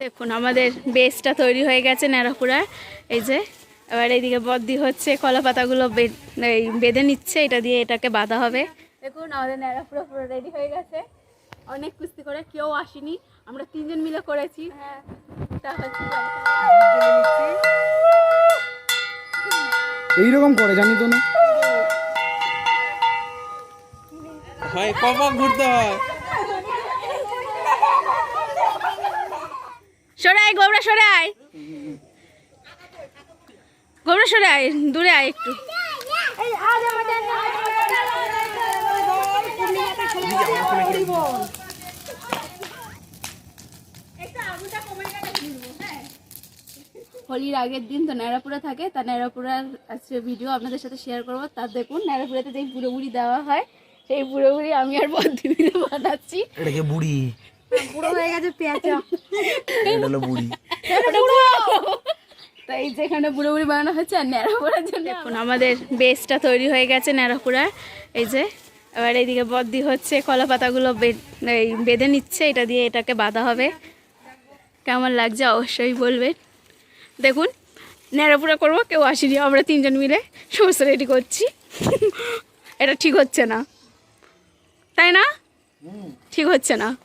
দেখুন আমাদের বেসটা তৈরি হয়ে গেছে ন্যাড়াপুরার এই যে এবার এইদিকে বদ্দি হচ্ছে কলা পাতাগুলো বে- এই বেঁধে নিচ্ছে এটা দিয়ে এটাকে বাঁধা হবে। দেখুন আমাদের ন্যাড়াপুরা পুরো রেডি হয়ে গেছে। অনেক কুস্তি করে কেউ আসেনি। আমরা তিনজন মিলে করেছি। হচ্ছে এইরকম করে জানি তো না। হয় কপাক ঘুরতে হয়? সরাই গোবরা সরাই। গোবরা সরাই, দূরে আয় একটু। হোলির আগের দিন তো ন্যাড়াপুরা থাকে, তা ন্যাড়াপুরার আজকে ভিডিও আপনাদের সাথে শেয়ার করব। তার দেখুন ন্যাড়াপুরাতে যেই বুড়ো বুড়ি দেওয়া হয়, সেই বুড়ো বুড়ি আমি আর মিলে বানাচ্ছি। বুড়ি? বুড়ো হয়ে গেছে পেঁচা এটা হলো বুড়ি। তাই যেখানে বুড়ো। বুড়ি। বানানো হচ্ছে আর ন্যাড়াপুরার জন্য। দেখুন আমাদের বেসটা তৈরি হয়ে গেছে ন্যাড়াপুরার এই যে এবার এইদিকে বদ্দি হচ্ছে কলা পাতাগুলো বে- এই বেঁধে নিচ্ছে এটা দিয়ে এটাকে বাঁধা হবে। কেমন লাগছে অবশ্যই বলবেন। দেখুন ন্যাড়াপুরা করব কেউ আসেনি আমরা তিনজন মিলে সমস্ত রেডি করছি। এটা ঠিক হচ্ছে না। তাই না? ঠিক হচ্ছে না।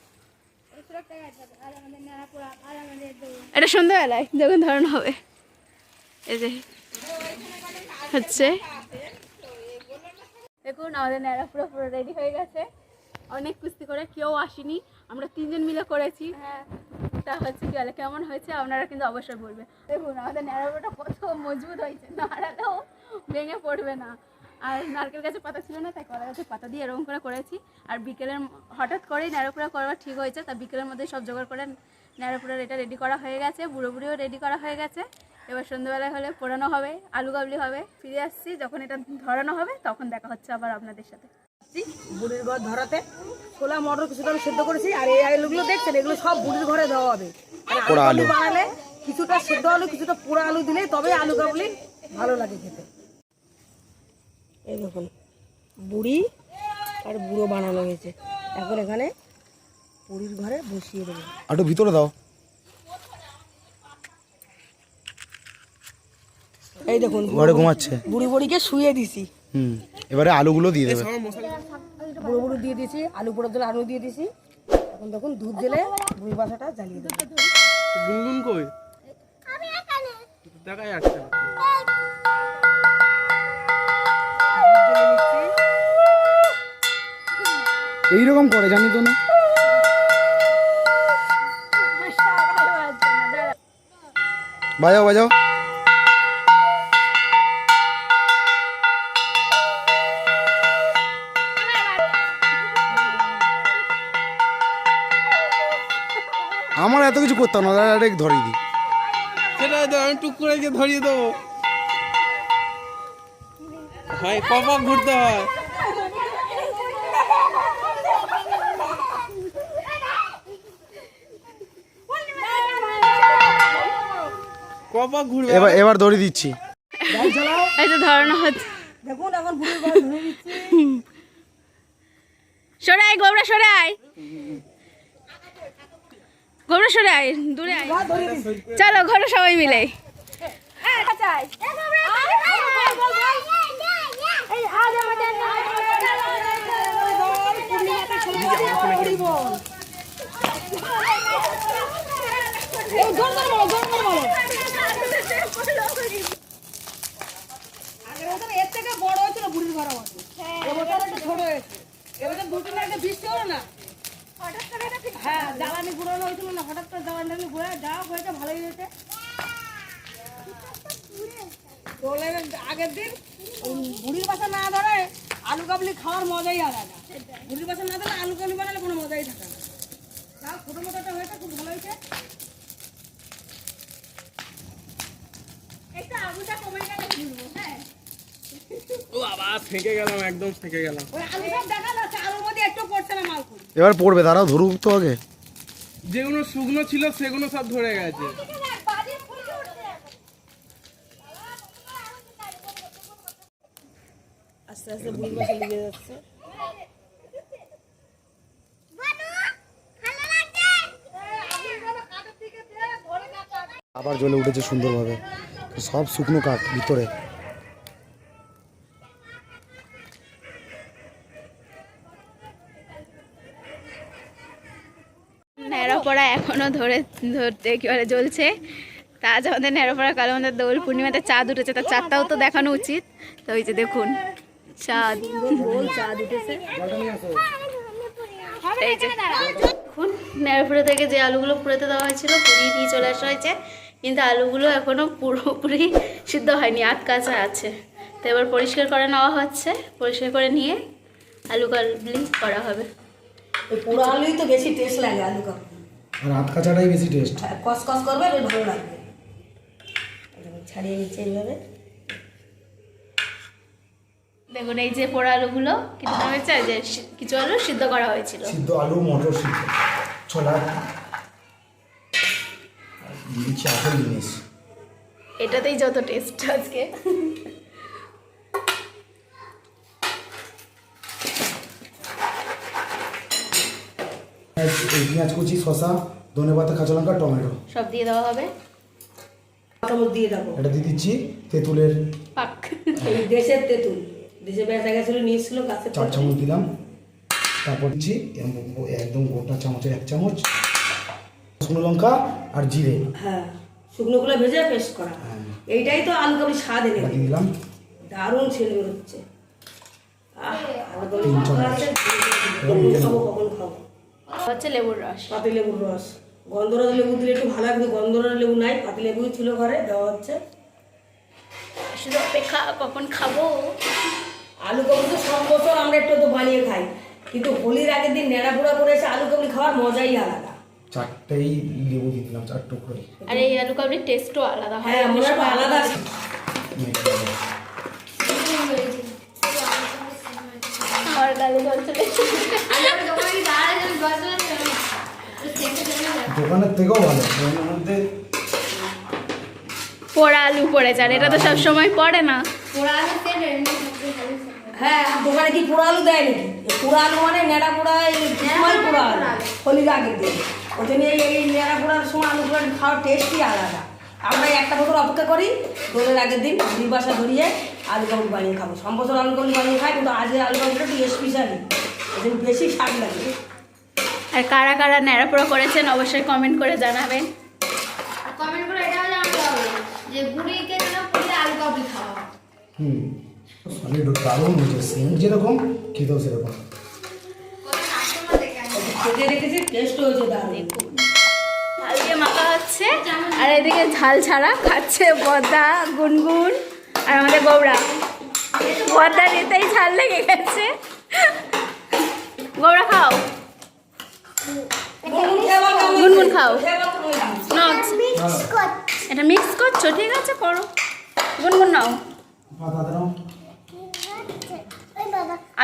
এটা সন্ধ্যাবেলায় যখন ধরন হবে। এই যে হচ্ছে। দেখুন আমাদের ন্যাড়া পুরো পুরো রেডি হয়ে গেছে। অনেক কুস্তি করে কেউ আসেনি। আমরা তিনজন মিলে করেছি। তা হচ্ছে কি বলে কেমন হয়েছে আপনারা কিন্তু অবশ্যই বলবেন দেখুন আমাদের ন্যাড়াপুরোটা কত মজবুত হয়েছে। নাড়ালেও ভেঙে পড়বে না। আর নারকেল গাছের পাতা ছিল না তাই কলা গাছের পাতা দিয়ে এরকম করে করেছি। আর বিকেলের হঠাৎ করেই ন্যাড়াপুরা করা ঠিক হয়েছে তা বিকেলের মধ্যে সব জোগাড় করে ন্যাড়াপুরার এটা রেডি করা হয়ে গেছে বুড়ো বুড়িও রেডি করা হয়ে গেছে। এবার সন্ধ্যেবেলায় হলে পোড়ানো হবে আলু গাবলি হবে। ফিরে আসছি যখন এটা ধরানো হবে তখন দেখা হচ্ছে আবার আপনাদের সাথে। বুড়ির ঘর ধরাতে। ছোলা মটর কিছুটা আমি সেদ্ধ করেছি আর এই আলুগুলো দেখছেন এগুলো সব বুড়ির ঘরে দেওয়া হবে। আলু। আলু। বানালে কিছুটা সেদ্ধ আলু কিছুটা পোড়া আলু দিলে তবে আলু কাবলি ভালো লাগে খেতে। এই দেখুন বুড়ি আর বুড়ো বানানো হয়েছে। এখন এখানে বুড়ির ঘরে বসিয়ে দেবো। একটু ভিতরে দাও। এই দেখুন ঘরে ঘুমাচ্ছে। বুড়ি বুড়িকে শুয়ে দিছি। হুম এবারে আলুগুলো দিয়ে দেবে। বুড়ো বুড়ো দিয়ে দিয়েছি আলু পোড়া জলে আলু দিয়ে দিয়েছি এখন দেখুন দুধ জেলে বুড়ি বাসাটা জ্বালিয়ে দেবো। গুনগুন কই? এইরকম করে জানি তো না। বাজাও বাজাও। আমার এত কিছু করতাম না ডাইরেক্ট ধরিয়ে দিই। সেটাই তো, আমি টুক করে ধরিয়ে দেবো। হয় কপাক ঘুরতে হয়? ঘুরবে এবার এবার ধরিয়ে দিচ্ছি। এই তো ধরানো হচ্ছে। দেখুন এখন বুড়ির ঘর ধরে দিচ্ছি। সরাই গোবরা সরাই গোবরা সরাই দূরে আয়। চলো ঘরে সবাই মিলে। বছর এর থেকে বড় হয়েছিল বুড়ির ঘর আমাদের বৃষ্টি হলো না হ্যাঁ জ্বালানি গুঁড়ানো হয়েছিল না হঠাৎ করে জ্বালানি গুঁড়া যা হয়েছে ভালোই হয়েছে আগের দিন বুড়ির বাসা না ধরে আলু কাবলি খাওয়ার মজাই আলাদা। বুড়ির বাসা না ধরে আলু কাবলি বানালে কোনো মজাই থাকে না। যা ছোটো মোটোটা হয়েছে, খুব ভালো হয়েছে ও বাবা থেকে গেলাম একদম থেকে গেলাম ওই আলু সব দেখা যাচ্ছে আলুর মধ্যে একটু পড়ছে না মালকুল এবার পড়বে দাঁড়াও ধরুক তো আগে। যেগুলো শুকনো ছিল সেগুলো সব ধরে গেছে। আস্তে আস্তে বাসা লেগে যাচ্ছে। আবার জ্বলে উঠেছে সুন্দরভাবে। সব শুকনো কাঠ ভিতরে। ন্যাড়াপড়া এখনও ধরে, ধরতে কি বলে জ্বলছে। তা আজ আমাদের ন্যাড়াপড়া কালো আমাদের দোল পূর্ণিমাতে চাঁদ উঠেছে তার চাঁদটাও তো দেখানো উচিত। তো ওই যে দেখুন, চাঁদ। এই যে, দেখুন ন্যাড়াপড়া থেকে যে আলুগুলো পুড়েতে দেওয়া হয়েছিল, পুড়িয়ে নিয়ে চলে আসা হয়েছে। কিন্তু আলুগুলো এখনও পুরোপুরি সিদ্ধ হয়নি আধ কাঁচা আছে। তো এবার পরিষ্কার করে নেওয়া হচ্ছে পরিষ্কার করে নিয়ে আলু কাবলি করা হবে। পুরো আলুই তো বেশি টেস্ট লাগে আলু কাবলি। আর আট কাঁচাটাই বেশি টেস্ট হ্যাঁ, কস কস করবে বেশ ভালো লাগবে। ছাড়িয়ে নিচ্ছে এইভাবে। দেখুন এই যে পোড়া আলুগুলো কিন্তু হয়েছে যে কিছু আলু সিদ্ধ করা হয়েছিল। সিদ্ধ আলু মটর সিদ্ধ ছোলা। দিচ্ছি আসল জিনিস এটাতেই যত টেস্ট আজকে। পেঁয়াজ কুচি শসা ধনে পাতা কাঁচা লঙ্কা টমেটো। সব দিয়ে দেওয়া হবে? চামচ দিয়ে দেবো। এটা দিয়ে দিচ্ছি তেঁতুলের পাক। দেশের তেঁতুল। দেশে বেচা গেছিল নিয়েছিল গাছের চার চামচ দিলাম। তারপর দিচ্ছি একদম গোটা চামচের এক চামচ। শুকনো লঙ্কা আর জিরে। হ্যাঁ শুকনোগুলো ভেজে পেস্ট করা। হ্যাঁ। এইটাই তো আলু কাবলি স্বাদ এনে দিলাম। দারুণ ছেলে হচ্ছে। লেবুর রস। পাতি লেবুর রস। গন্ধরাজ লেবু দিলে একটু ভালো লাগবে গন্ধরাজ লেবু নাই। পাতি লেবুই ছিল ঘরে দেওয়া হচ্ছে। শুধু অপেক্ষা কখন খাব? আলু কাবলি তো সব বছর আমরা একটু তো বানিয়ে খাই। কিন্তু হোলির আগের দিন নেড়া পোড়া করে এসে আলু কাবলি খাওয়ার মজাই আলাদা। চারটেই লেবু দিয়ে দিলাম চার টুকরোই। আর এই আলু কাবলির টেস্টও আলাদা হয়। হ্যাঁ আমরা আলাদা। আমার গালে জল চলে দোকানের থেকেও ভালো। দোকানের মধ্যে পোড়া আলু এটা তো সব সময় পড়ে না। হ্যাঁ দোকানে কি পোড়া আলু দেয় নাকি? পোড়া আলু মানে নেড়া পোড়া পোড়া আলু। ওই জন্য এই এই নেড়া পোড়ার সময় আলু পোড়া খাওয়ার টেস্টই আলাদা। আমরা একটা বছর অপেক্ষা করি দোলের আগের দিন দুই বাসা ধরিয়ে আলু কাবলি বানিয়ে খাব। সব বছর আলু কাবলি বানিয়ে খাই কিন্তু আজ এই আলু কাবলিটা একটু স্পেশালি ওই জন্য বেশি স্বাদ লাগে। আর কারা কারা ন্যাড়াপোড়া করেছেন অবশ্যই কমেন্ট করে জানাবেন। কমেন্ট করে এটাও জানাতে হবে যে বুড়িকে যেন পুরীতে আলু কাবলি খাওয়া হুম। সলিড দারুণ হয়েছে। সেন্ট যেরকম খেতেও সেরকম। দেখে রেখেছি টেস্ট হয়েছে দারুণ। ঝাল দিয়ে মাখা হচ্ছে। আর এদিকে ঝাল ছাড়া খাচ্ছে বদা গুনগুন আর আমাদের গৌড়া বদা যেতেই ঝাল লেগে গেছে। গৌড়া খাও। গুনগুন খাও। এটা মিক্স করছ। ঠিক আছে করো গুনগুন নাও।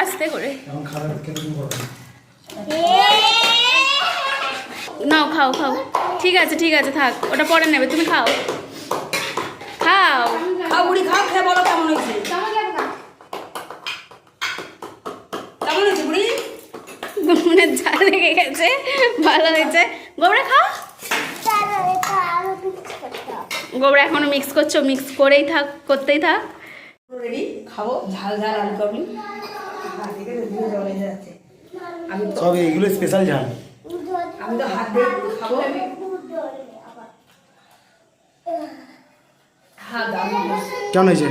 আস্তে করে। নাও খাও খাও। ঠিক আছে ঠিক আছে থাক। ওটা পরে নেবে তুমি খাও। খাও। খাও বুড়ি খাও খেয়ে বলো কেমন হয়েছে? কেমন হয়েছে বুড়ি? গুনগুনের ঝাল লেগে গেছে ভালো হয়েছে। গোবরা খাও। গোবরা এখনও মিক্স করছ মিক্স করেই থাক করতেই থাক। রেডি খাব ঝাল ঝাল আলু কাবলি। যাচ্ছে তো সব এইগুলো স্পেশাল ঝাল। আমি তো হাত দিয়ে খাব। কেমন হয়েছে?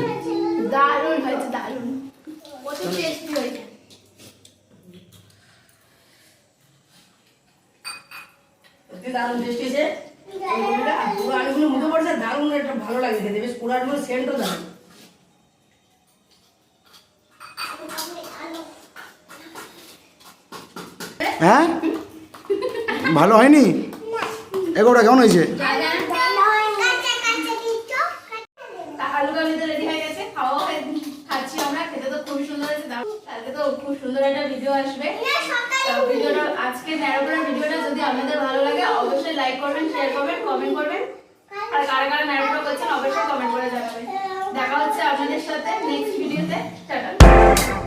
দারুণ হয়েছে দারুণ। প্রচুর টেস্টি হয়েছে। দারুণ টেস্ট হয়েছে। আলুগুলো মুখে পড়ছে দারুণ একটা ভালো লাগে খেতে। বেশ পুরো আলুগুলো সেন্টও দারুণ। হ্যাঁ? ভালো হয়নি? এগোটা কেমন হয়েছে? হয়ে খুব সুন্দর একটা ভিডিও আসবে ভিডিওটা আজকে ভিডিওটা যদি আপনাদের ভালো লাগে অবশ্যই লাইক করবেন শেয়ার করবেন কমেন্ট করবেন। আর কারা করছেন অবশ্যই কমেন্ট করে জানাবেন। দেখা হচ্ছে আপনাদের সাথে নেক্সট ভিডিওতে টাটা।